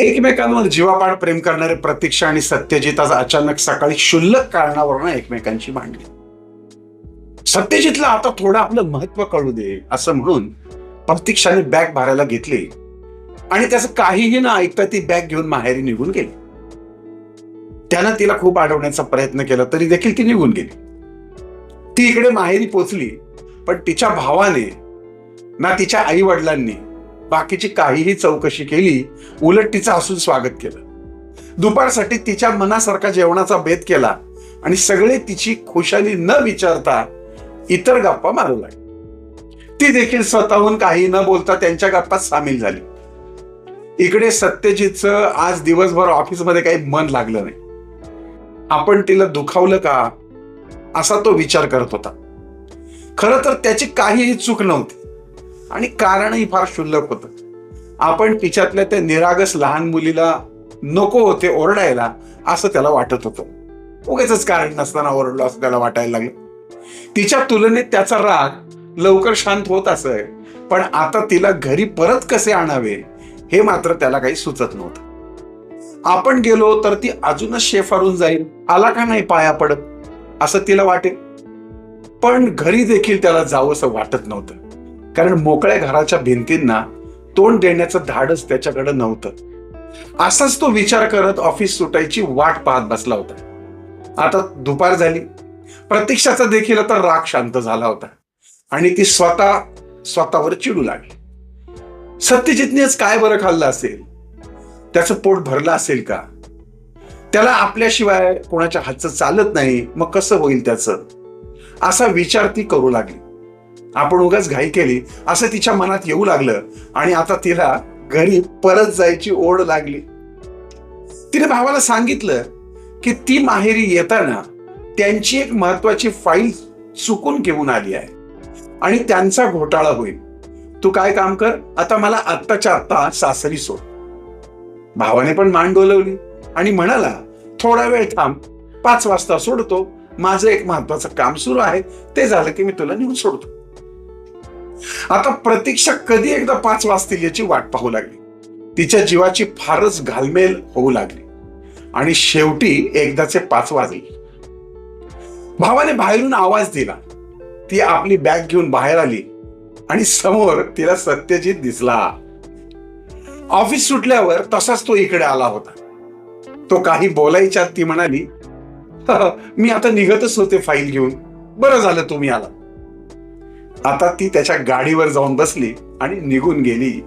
एकमेकांवर जीवापाड प्रेम करणारे प्रतीक्षा आणि सत्यजित आज अचानक सकाळी क्षुल्लक कारणावरून एकमेकांची भांडली. सत्यजितला आता थोडं आपलं महत्त्व कळू दे असं म्हणून प्रतीक्षाने बॅग भरायला घेतली. आणि त्याचं काहीही न ऐकता ती बॅग घेऊन माहेरी निघून गेली. त्यानं तिला खूप अडवण्याचा प्रयत्न केला तरी देखील ती निघून गेली. ती इकडे माहेरी पोचली पण तिच्या भावाने ना तिच्या आई वडिलांनी बाकीची काहीही चौकशी केली उलट तिचं हसून स्वागत केलं. दुपारसाठी तिच्या मनासारखा जेवणाचा भेद केला आणि सगळे तिची खुशाली न विचारता इतर गप्पा मारू लागले. ती देखील स्वतःहून काही न बोलता त्यांच्या गप्पात सामील झाली. इकडे सत्यजितचं आज दिवसभर ऑफिसमध्ये काही मन लागलं नाही. आपण तिला दुखावलं का? असा तो विचार करत होता. खरं तर त्याची काहीही चूक नव्हती. आणि कारणही फार क्षुल्लक होतं. आपण तिच्यातल्या त्या निरागस लहान मुलीला नको होते ओरडायला असं त्याला वाटत होतं. उगेच कारण नसताना ओरडलो असं त्याला वाटायला लागलं. तिच्या तुलनेत त्याचा राग लवकर शांत होत असे पण आता तिला घरी परत कसे आणावे हे मात्र त्याला काही सुचत नव्हतं. आपण गेलो तर ती अजूनच शेफारून जाईल. आला का नाही पाया पडत? असं तिला वाटेल पण घरी देखील त्याला जावंसं वाटत नव्हतं. कारण मोकळ्या घराच्या भिंतींना तोंड देण्याचं धाडच त्याच्याकडे नव्हतं. असाच तो विचार करत ऑफिस सुटायची वाट पाहत बसला होता. आता दुपार झाली. प्रतीक्षाचा देखील आता राग शांत झाला होता. आणि ती स्वतः स्वतःवर चिडू लागली. सत्यजितनेच काय बरं खाल्लं असेल? त्याचं पोट भरलं असेल का? त्याला आपल्याशिवाय कोणाच्या हातचं चालत नाही. मग कसं होईल त्याचं? असा विचार ती करू लागली. आपण उगाच घाई केली असं तिच्या मनात येऊ लागलं आणि आता तिला घरी परत जायची ओढ लागली. तिने भावाला सांगितलं की ती माहेरी येताना त्यांची एक महत्वाची फाईल चुकून घेऊन आली आहे आणि त्यांचा घोटाळा होईल. तू काय काम कर आता मला आत्ताच्या आत्ता सासरी सोड. भावाने पण मान डोलवली आणि म्हणाला थोडा वेळ थांब पाच वाजता सोडतो माझं एक महत्वाचं काम सुरू आहे ते झालं की मी तुला नेऊन सोडतो. आता प्रतीक्षा कधी एकदा पाच वाजतील याची वाट पाहू लागली. तिच्या जीवाची फारच घालमेल होऊ लागली. आणि शेवटी एकदाचे पाच वाजले. भावाने बाहेरून आवाज दिला. ती आपली बॅग घेऊन बाहेर आली आणि समोर तिला सत्यजित दिसला. ऑफिस सुटल्यावर तसाच तो इकडे आला होता. तो काही बोलायच्या ती म्हणाली मी आता निघतच होते फाईल घेऊन. बरं झालं तुम्ही आला. आता ती त्याच्या गाडीवर जाऊन बसली आणि निघून गेली.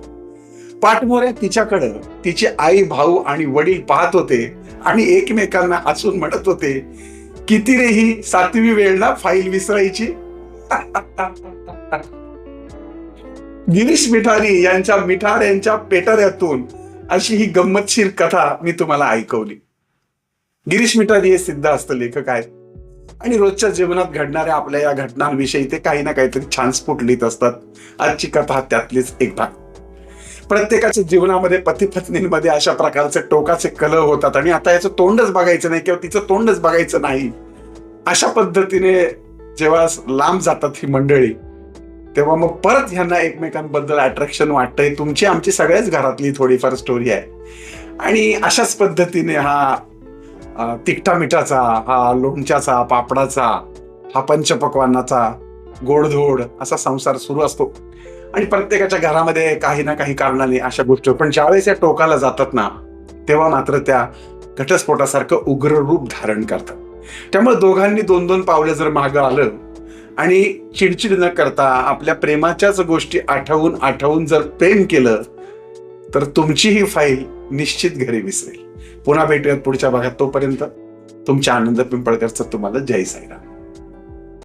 पाठमोऱ्या तिच्याकडं तिचे आई भाऊ आणि वडील पाहत होते आणि एकमेकांना हसून म्हणत होते किती रे ही सातवी वेळ ना फाईल विसरायची? गिरीश मिठारी यांच्या मिठार यांच्या पेटाऱ्यातून अशी ही गंमतशीर कथा मी तुम्हाला ऐकवली. गिरीश मिठारी हे सिद्ध असतं लेखक आहेत. आणि रोजच्या जीवनात घडणाऱ्या आपल्या या घटनांविषयी ते काही ना काहीतरी छान स्फुट लिहित असतात. आजची कथा त्यातलीच एक भाग. प्रत्येकाच्या जीवनामध्ये पती पत्नींमध्ये अशा प्रकारचे टोकाचे कलह होतात आणि आता याचं तोंडच बघायचं नाही किंवा तिचं तोंडच बघायचं नाही. अशा पद्धतीने जेव्हा लांब जातात ही मंडळी तेव्हा मग परत ह्यांना एकमेकांबद्दल अट्रॅक्शन वाटतंय. तुमची आमची सगळ्याच घरातली थोडीफार स्टोरी आहे. आणि अशाच पद्धतीने हा तिखटा मिठाचा हा लोणच्याचा पापडाचा हा पंचपक्वानाचा गोडधोड असा संसार सुरू असतो. आणि प्रत्येकाच्या घरामध्ये काही ना काही कारणाने अशा गोष्टी पण ज्यावेळेस या टोकाला जातात ना तेव्हा मात्र त्या घटस्फोटासारखं उग्र रूप धारण करतात. त्यामुळे दोघांनी दोन दोन पावलं जर मागं आलं आणि चिडचिड न करता आपल्या प्रेमाच्याच गोष्टी आठवून आठवून जर प्रेम केलं तर तुमची ही फाईल निश्चित घरी विसरेल. पुन्हा भेटूयात पुढच्या भागात. तोपर्यंत तुमच्या आनंद पिंपळकरचं तुम्हाला जय साईराम.